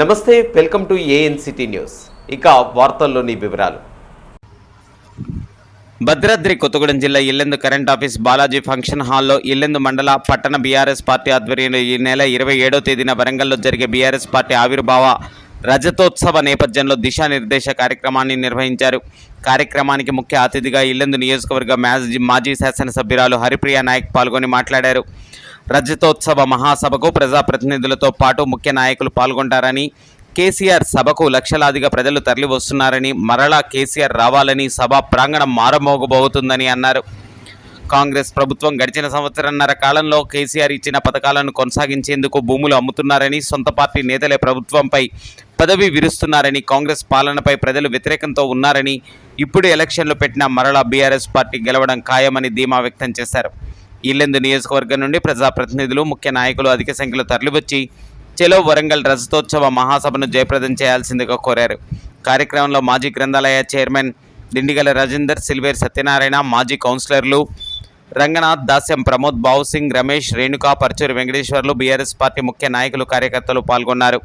నమస్తే welcome to ANCT news. ఇక వార్తల్లోని వివరాలు. భద్రాద్రి కొత్తగూడెం జిల్లా Yellandu current office Balaji function హాల్లో ఇల్లెందు మండల పట్టణ బీఆర్ఎస్ పార్టీ ఆధ్వర్యంలో ఈ నెల ఇరవై ఏడో తేదీన వరంగల్లో జరిగే బీఆర్ఎస్ పార్టీ ఆవిర్భావ రజతోత్సవ నేపథ్యంలో దిశానిర్దేశ కార్యక్రమాన్ని నిర్వహించారు. కార్యక్రమానికి ముఖ్య అతిథిగా ఇల్లెందు నియోజకవర్గ మాజీ మాజీ శాసనసభ్యురాలు హరిప్రియ నాయక్ పాల్గొని మాట్లాడారు. రజతోత్సవ మహాసభకు ప్రజాప్రతినిధులతో పాటు ముఖ్య నాయకులు పాల్గొంటారని కేసీఆర్ సభకు లక్షలాదిగా ప్రజలు తరలి వస్తున్నారని మరలా కేసీఆర్ రావాలని సభ ప్రాంగణం మారమోగబోతుందని అన్నారు. కాంగ్రెస్ ప్రభుత్వం గడిచిన సంవత్సరన్నర కాలంలో కేసీఆర్ ఇచ్చిన పథకాలను కొనసాగించేందుకు భూములు అమ్ముతున్నారని సొంత పార్టీ నేతలే ప్రభుత్వంపై పదవి విరుస్తున్నారని కాంగ్రెస్ పాలనపై ప్రజలు వ్యతిరేకంతో ఉన్నారని ఇప్పుడు ఎలక్షన్లు పెట్టిన మరలా బీఆర్ఎస్ పార్టీ గెలవడం ఖాయమని ధీమా వ్యక్తం చేశారు. ఇల్లెందు నియోజకవర్గం నుండి ప్రజాప్రతినిధులు ముఖ్య నాయకులు అధిక సంఖ్యలో తరలివచ్చి చెలో వరంగల్ రజతోత్సవ మహాసభను జయప్రదం చేయాల్సిందిగా కోరారు. కార్యక్రమంలో మాజీ గ్రంథాలయ చైర్మన్ దిండిగల రాజేందర్ సిల్వేర్ సత్యనారాయణ మాజీ కౌన్సిలర్లు రంగనాథ్ దాస్యం ప్రమోద్ బావు సింగ్ రమేష్ రేణుకా పరచూరి వెంకటేశ్వర్లు బీఆర్ఎస్ పార్టీ ముఖ్య నాయకులు కార్యకర్తలు పాల్గొన్నారు.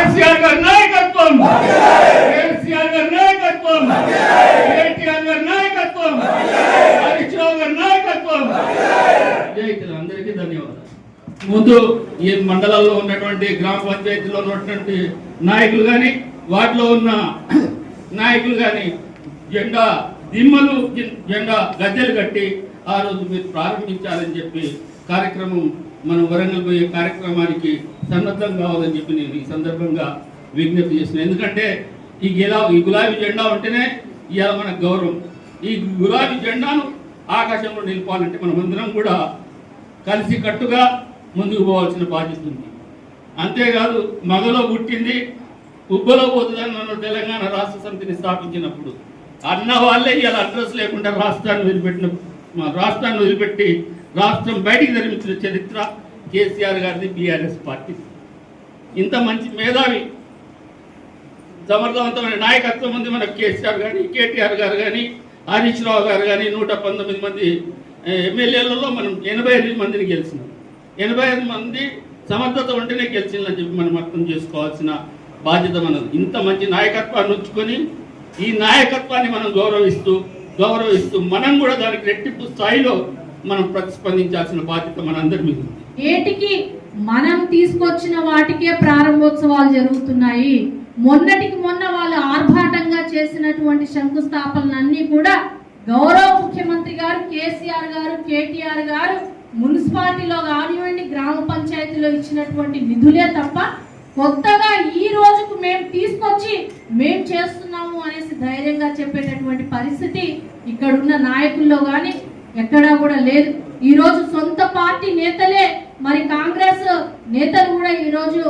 కేసీఆర్ గారి నాయకత్వం. కేసీఆర్ గారి నాయకత్వం. కేటీఆర్ గారి నాయకత్వం. హరీష్ రావు గారి నాయకత్వం. జైతులు అందరికీ ధన్యవాదాలు. ముందు ఈ మండలాల్లో ఉన్నటువంటి గ్రామ పంచాయతీలో ఉన్నటువంటి నాయకులు కానీ వాటిలో ఉన్న నాయకులు కానీ జెండా దిమ్మలు జెండా గద్దెలు కట్టి ఆ రోజు మీరు ప్రారంభించాలని చెప్పి కార్యక్రమం మనం వరంగల్ పోయే కార్యక్రమానికి సన్నద్ధం కావాలని చెప్పి నేను ఈ సందర్భంగా విజ్ఞప్తి చేస్తున్నాను ఎందుకంటే ఈ గిలా ఈ గులాబీ జెండా ఉంటేనే ఇవాళ మనకు గౌరవం. ఈ గులాబీ జెండాను ఆకాశంలో నిలపాలంటే మనమందరం కూడా కలిసి కట్టుగా ముందుకు పోవాల్సిన బాధ్యత ఉంది. అంతేకాదు మగలో పుట్టింది ఉబ్బలో పోతుందని నన్ను తెలంగాణ రాష్ట్ర సమితిని స్థాపించినప్పుడు అన్న వాళ్ళే ఇలా అడ్రస్ లేకుండా రాష్ట్రాన్ని వదిలిపెట్టిన రాష్ట్రాన్ని వదిలిపెట్టి రాష్ట్రం బయటికి నిర్మించిన చరిత్ర కేసీఆర్ గారిది బీఆర్ఎస్ పార్టీ. ఇంత మంచి మేధావి సమర్థవంతమైన నాయకత్వం ఉంది మనకు కేసీఆర్ కానీ కేటీఆర్ గారు కానీ హరీష్ రావు గారు కానీ నూట పంతొమ్మిది మంది ఎమ్మెల్యేలలో మనం ఎనభై ఎనిమిది మందిని గెలిచినాం. ఎనభై ఐదు మంది సమర్థత ఉంటేనే గెలిచిందని చెప్పి మనం అర్థం చేసుకోవాల్సిన బాధ్యత మనది. ఇంత మంచి నాయకత్వాన్ని ఉంచుకొని ఈ నాయకత్వాన్ని మనం గౌరవిస్తూ గౌరవిస్తూ మనం కూడా దానికి రెట్టింపు స్థాయిలో మనం ప్రతిస్పందించాల్సిన బాధ్యత మనందరి మీద ఏటికి మనం తీసుకొచ్చిన వాటికే ప్రారంభోత్సవాలు జరుగుతున్నాయి. మొన్నటికి మొన్న వాళ్ళు ఆర్భాటంగా చేసినటువంటి శంకుస్థాపనలన్నీ కూడా గౌరవ ముఖ్యమంత్రి గారు కేసీఆర్ గారు కేటీఆర్ గారు మున్సిపాలిటీలో కానివ్వండి గ్రామ పంచాయతీలో ఇచ్చినటువంటి నిధులే తప్ప కొత్తగా ఈ రోజుకు మేము తీసుకొచ్చి మేము చేస్తున్నాము అనేసి ధైర్యంగా చెప్పేటటువంటి పరిస్థితి ఇక్కడున్న నాయకుల్లో కానీ ఎక్కడా కూడా లేదు. ఈ రోజు సొంత పార్టీ నేతలే మరి కాంగ్రెస్ నేతలు కూడా ఈరోజు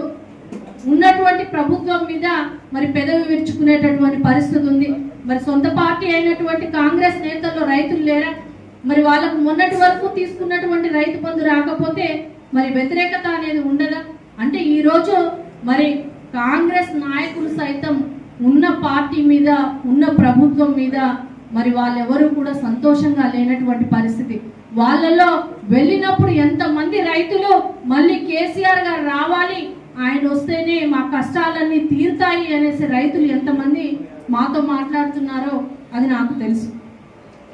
ఉన్నటువంటి ప్రభుత్వం మీద మరి పెదవి విరుచుకునేటటువంటి పరిస్థితి ఉంది. మరి సొంత పార్టీ అయినటువంటి కాంగ్రెస్ నేతల్లో రైతులు లేరా? మరి వాళ్ళకు మొన్నటి వరకు తీసుకున్నటువంటి రైతు బంధు రాకపోతే మరి వ్యతిరేకత అనేది ఉండదా? అంటే ఈరోజు మరి కాంగ్రెస్ నాయకులు సైతం ఉన్న పార్టీ మీద ఉన్న ప్రభుత్వం మీద మరి వాళ్ళెవరూ కూడా సంతోషంగా లేనటువంటి పరిస్థితి. వాళ్ళలో వెళ్ళినప్పుడు ఎంతమంది రైతులు మళ్ళీ కేసీఆర్ గారు రావాలి ఆయన వస్తేనే మా కష్టాలన్నీ తీరుతాయి అనేసి రైతులు ఎంతమంది మాతో మాట్లాడుతున్నారో అది నాకు తెలుసు.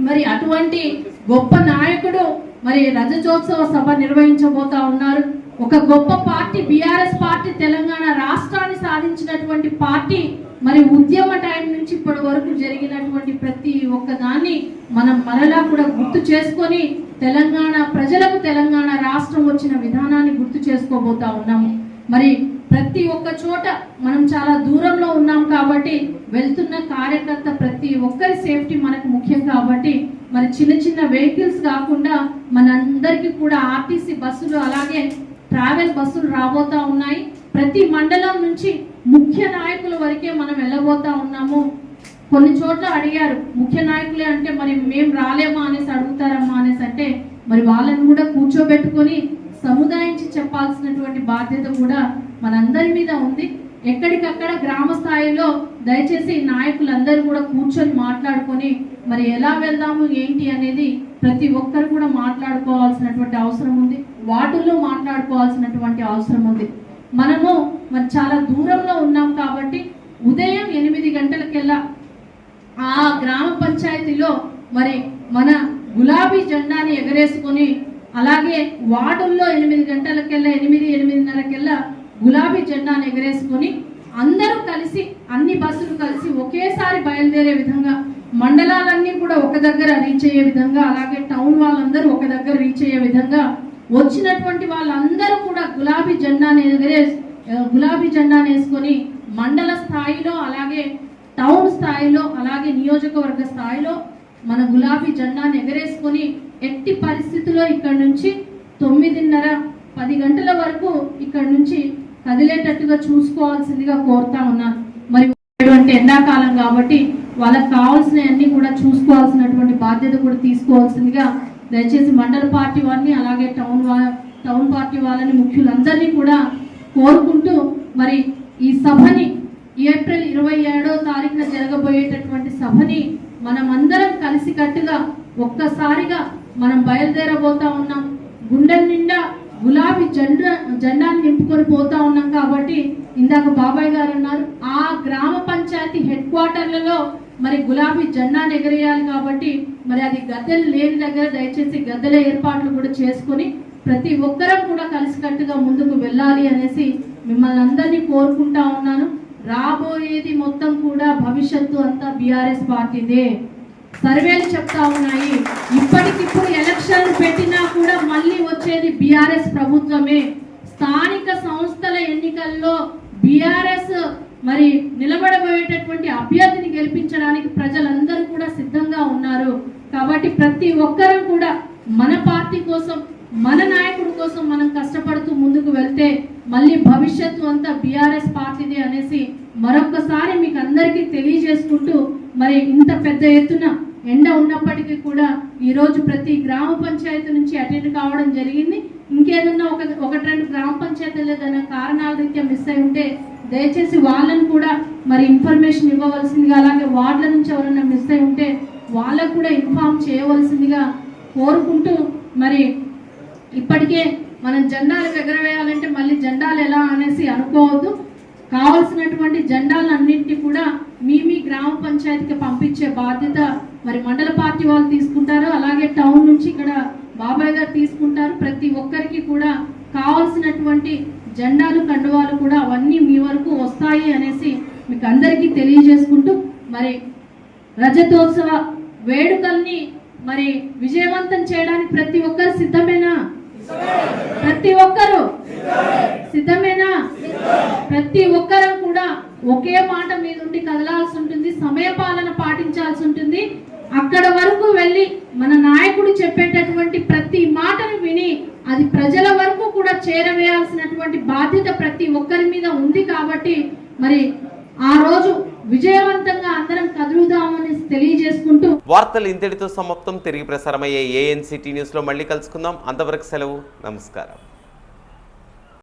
మరి అటువంటి గొప్ప నాయకుడు మరి రజతోత్సవ సభ నిర్వహించబోతా ఉన్నారు. ఒక గొప్ప పార్టీ బీఆర్ఎస్ పార్టీ తెలంగాణ రాష్ట్రాన్ని సాధించినటువంటి పార్టీ మరి ఉద్యమ టైం నుంచి ఇప్పటి వరకు జరిగినటువంటి ప్రతి ఒక్క దాన్ని మనం మరలా కూడా గుర్తు చేసుకొని తెలంగాణ ప్రజలకు తెలంగాణ రాష్ట్రం వచ్చిన విధానాన్ని గుర్తు చేసుకోబోతా ఉన్నాము. మరి ప్రతి ఒక్క చోట మనం చాలా దూరంలో ఉన్నాం కాబట్టి వెళ్తున్న కార్యకర్త ప్రతి ఒక్కరి సేఫ్టీ మనకు ముఖ్యం కాబట్టి మరి చిన్న చిన్న వెహికల్స్ కాకుండా మనందరికీ కూడా ఆర్టీసీ బస్సులు అలాగే ట్రావెల్ బస్సులు రాబోతా ఉన్నాయి. ప్రతి మండలం నుంచి ముఖ్య నాయకుల వరకే మనం వెళ్ళబోతా ఉన్నాము. కొన్ని చోట్ల అడిగారు ముఖ్య నాయకులే అంటే మరి మేము రాలేమా అనేసి అడుగుతారమ్మా అనేసి అంటే మరి వాళ్ళని కూడా కూర్చోబెట్టుకొని సముదాయించి చెప్పాల్సినటువంటి బాధ్యత కూడా మనందరి మీద ఉంది. ఎక్కడికక్కడ గ్రామ స్థాయిలో దయచేసి నాయకులందరూ కూడా కూర్చొని మాట్లాడుకొని మరి ఎలా వెళ్దాము ఏంటి అనేది ప్రతి ఒక్కరు కూడా మాట్లాడుకోవాల్సినటువంటి అవసరం ఉంది. వాటిల్లో మాట్లాడుకోవాల్సినటువంటి అవసరం ఉంది. మనము మరి చాలా దూరంలో ఉన్నాం కాబట్టి ఉదయం ఎనిమిది గంటలకెల్లా ఆ గ్రామ పంచాయతీలో మరి మన గులాబీ జెండాని ఎగరేసుకొని అలాగే వార్డుల్లో ఎనిమిది గంటలకెల్లా ఎనిమిది ఎనిమిదిన్నరకెల్లా గులాబీ జెండాను ఎగరేసుకొని అందరూ కలిసి అన్ని బస్సులు కలిసి ఒకేసారి బయలుదేరే విధంగా మండలాలన్నీ కూడా ఒక దగ్గర రీచ్ అయ్యే విధంగా అలాగే టౌన్ వాళ్ళందరూ ఒక దగ్గర రీచ్ అయ్యే విధంగా వచ్చినటువంటి వాళ్ళందరూ కూడా గులాబీ జెండాను ఎగరే గులాబీ జెండాని వేసుకొని మండల స్థాయిలో అలాగే టౌన్ స్థాయిలో అలాగే నియోజకవర్గ స్థాయిలో మన గులాబీ జెండాను ఎగరేసుకొని ఎట్టి పరిస్థితుల్లో ఇక్కడ నుంచి తొమ్మిదిన్నర పది గంటల వరకు ఇక్కడ నుంచి కదిలేటట్టుగా చూసుకోవాల్సిందిగా కోరుతా ఉన్నాను. మరి ఎండాకాలం కాబట్టి వాళ్ళకి కావాల్సినవన్నీ కూడా చూసుకోవాల్సినటువంటి బాధ్యత కూడా తీసుకోవాల్సిందిగా దయచేసి మండల పార్టీ వారిని అలాగే టౌన్ టౌన్ పార్టీ వాళ్ళని ముఖ్యులందరినీ కూడా కోరుకుంటూ మరి ఈ సభని ఏప్రిల్ ఇరవై ఏడో తారీఖున జరగబోయేటటువంటి సభని మనం అందరం కలిసికట్టుగా ఒక్కసారిగా మనం బయలుదేరబోతా ఉన్నాం. గుండె నిండా గులాబీ జెండా జెండాన్ని నింపుకొని పోతా ఉన్నాం కాబట్టి ఇందాక బాబాయ్ గారు అన్నారు ఆ గ్రామ పంచాయతీ హెడ్ క్వార్టర్లలో మరి గులాబీ జెండాను ఎగరేయాలి కాబట్టి మరి అది గద్దెలు లేని దగ్గర దయచేసి గద్దెల ఏర్పాట్లు కూడా చేసుకొని ప్రతి ఒక్కరం కూడా కలిసికట్టుగా ముందుకు వెళ్ళాలి అనేసి మిమ్మల్ని అందరినీ కోరుకుంటా ఉన్నాను. రాబోయేది మొత్తం కూడా భవిష్యత్తు అంతా బీఆర్ఎస్ పార్టీదే. సర్వేలు చెప్తా ఉన్నాయి. ఇప్పటికిప్పుడు ఎలక్షన్లు పెట్టినా కూడా మళ్ళీ వచ్చేది బీఆర్ఎస్ ప్రభుత్వమే. స్థానిక సంస్థల ఎన్నికల్లో బీఆర్ఎస్ మరి నిలబడబోయేటటువంటి అభ్యర్థిని గెలిపించడానికి ప్రజలందరూ కూడా సిద్ధంగా ఉన్నారు. కాబట్టి ప్రతి ఒక్కరూ కూడా మన పార్టీ కోసం మన నాయకుడి కోసం మనం కష్టపడుతూ ముందుకు వెళ్తే మళ్ళీ భవిష్యత్తు అంతా బీఆర్ఎస్ పార్టీదే అనేసి మరొకసారి మీకు అందరికీ తెలియజేసుకుంటూ మరి ఇంత పెద్ద ఎత్తున ఎండ ఉన్నప్పటికీ కూడా ఈ రోజు ప్రతి గ్రామ పంచాయతీ నుంచి అటెండ్ కావడం జరిగింది. ఇంకేదన్నా ఒక ఒకటి రెండు గ్రామ పంచాయతీలు ఏదైనా కారణాల రీత్యా మిస్ అయి ఉంటే దయచేసి వాళ్ళని కూడా మరి ఇన్ఫర్మేషన్ ఇవ్వవలసిందిగా అలాగే వార్డుల నుంచి ఎవరైనా మిస్ అయి ఉంటే వాళ్ళకు కూడా ఇన్ఫార్మ్ చేయవలసిందిగా కోరుకుంటూ మరి ఇప్పటికే మనం జెండాలు ఎగరవేయాలంటే మళ్ళీ జెండాలు ఎలా అనేసి అనుకోవద్దు. కావాల్సినటువంటి జెండాలన్నింటినీ కూడా మీ మీ గ్రామ పంచాయతీకి పంపించే బాధ్యత మరి మండల పార్టీ వాళ్ళు తీసుకుంటారు. అలాగే టౌన్ నుంచి ఇక్కడ బాబాయ్ గారు తీసుకుంటారు. ప్రతి ఒక్కరికి కూడా కావాల్సినటువంటి జెండాలు కండువాలు కూడా అవన్నీ మీ వరకు వస్తాయి అనేసి మీకు అందరికీ తెలియజేసుకుంటూ మరి రజతోత్సవ వేడుకల్ని మరి విజయవంతం చేయడానికి ప్రతి ఒక్కరు సిద్ధమేనా? ప్రతి ఒక్కరు సిద్ధమేనా? ప్రతి ఒక్కరం కూడా ఒకే మాట మీద ఉండి కదలాల్సి ఉంటుంది సమయపాలన పాటించాల్సి ఉంటుంది. అక్కడ వరకు వెళ్ళి మన నాయకుడు చెప్పేటటువంటి ప్రతి మాటను విని అది ప్రజల వరకు బాధ్యత ప్రతి ఒక్కరి మీద ఉంది కాబట్టి మరి ఆ రోజు విజయవంతంగా అందరం కదులుదామని తెలియజేసుకుంటూ వార్తలు ఇంతటితో సమాప్తం. తిరిగి ప్రసారమయ్యే ఏఎన్సిటీ న్యూస్లో మళ్ళీ కలుసుకుందాం. అంతవరకు సెలవు. నమస్కారం.